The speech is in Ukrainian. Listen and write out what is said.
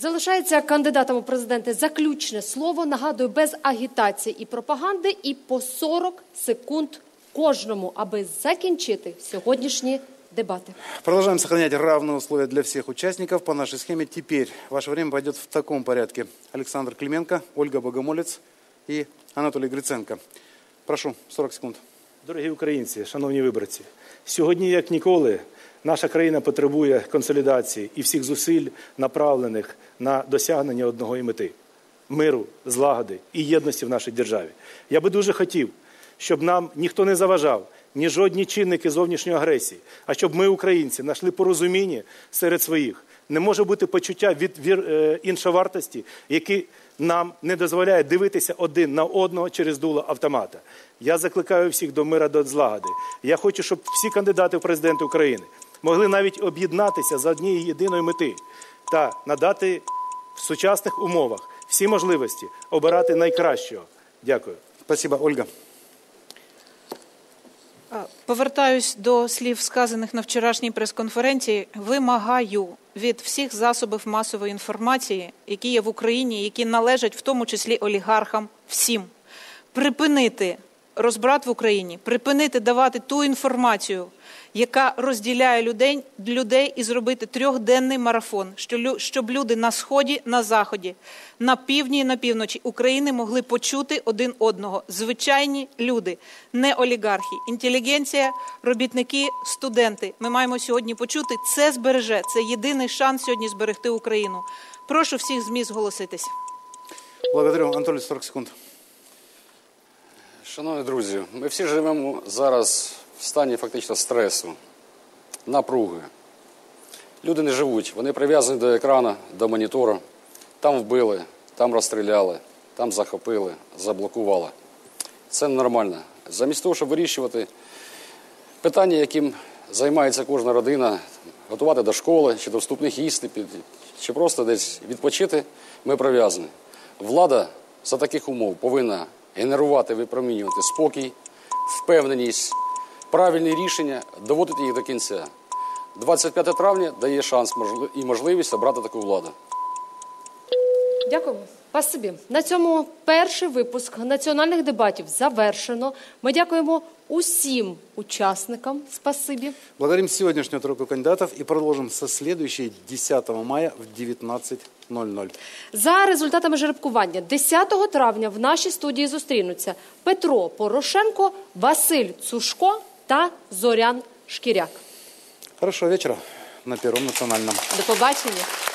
Залишається кандидатам у президенти заключне слово. Нагадую, без агітації і пропаганди, і по 40 секунд кожному, аби закінчити сьогоднішні дебати. Продолжаем сохранять равные условия для всех участников. По нашей схеме теперь ваше время пойдет в таком порядке. Александр Клименко, Ольга Богомолец и Анатолий Гриценко. Прошу, 40 секунд. Дорогі українці, шановні виборці, сьогодні, як ніколи, наша країна потребує консолідації і всіх зусиль, направлених на досягнення одного і мети миру, злагоди і єдності в нашій державі. Я би дуже хотів, щоб нам ніхто не заважав, ні жодні чинники зовнішньої агресії, а щоб ми, українці, знайшли порозуміння серед своїх. Не може бути почуття від вір, е, іншовартості, які нам не дозволяє дивитися один на одного через дуло автомата. Я закликаю всіх до мира, до злагоди. Я хочу, щоб всі кандидати в президенти України могли навіть об'єднатися за однієї єдиної мети та надати в сучасних умовах всі можливості обирати найкращого. Дякую. Спасибо, Ольга. Повертаюсь до слів, сказаних на вчорашній прес-конференції. Вимагаю від всіх засобів масової інформації, які є в Україні, які належать в тому числі олігархам, всім припинити розбрат в Україні, припинити давати ту інформацію, яка розділяє людей, людей і зробити трьохденний марафон, щоб люди на сході, на заході, на півдні і на півночі України могли почути один одного. Звичайні люди, не олігархи, інтелігенція, робітники, студенти. Ми маємо сьогодні почути. Це збереже. Це єдиний шанс сьогодні зберегти Україну. Прошу всіх ЗМІ зголоситись. Благодарю. Анатолий, 40 секунд. Шановні друзі, ми всі живемо зараз в стані фактично стресу, напруги. Люди не живуть, вони прив'язані до екрану, до монітора. Там вбили, там розстріляли, там захопили, заблокували. Це ненормально. Замість того, щоб вирішувати питання, яким займається кожна родина, готувати до школи, чи до вступних іспитів, чи просто десь відпочити, ми прив'язані. Влада за таких умов повинна генерувати, випромінювати спокій, впевненість, правильні рішення, доводити їх до кінця. 25 травня дає шанс і можливість обрати таку владу. Дякуємо. Спасибі. На цьому перший випуск національних дебатів завершено. Ми дякуємо усім учасникам. Спасибі. Благодарим сегодняшнюю тройку кандидатов и продолжим со следующей 10 мая в 19.00. За результатами жеребкування 10 травня в нашій студії зустрінуться Петро Порошенко, Василь Цушко та Зорян Шкіряк. Хорошего вечера на Первом национальном. До побачення.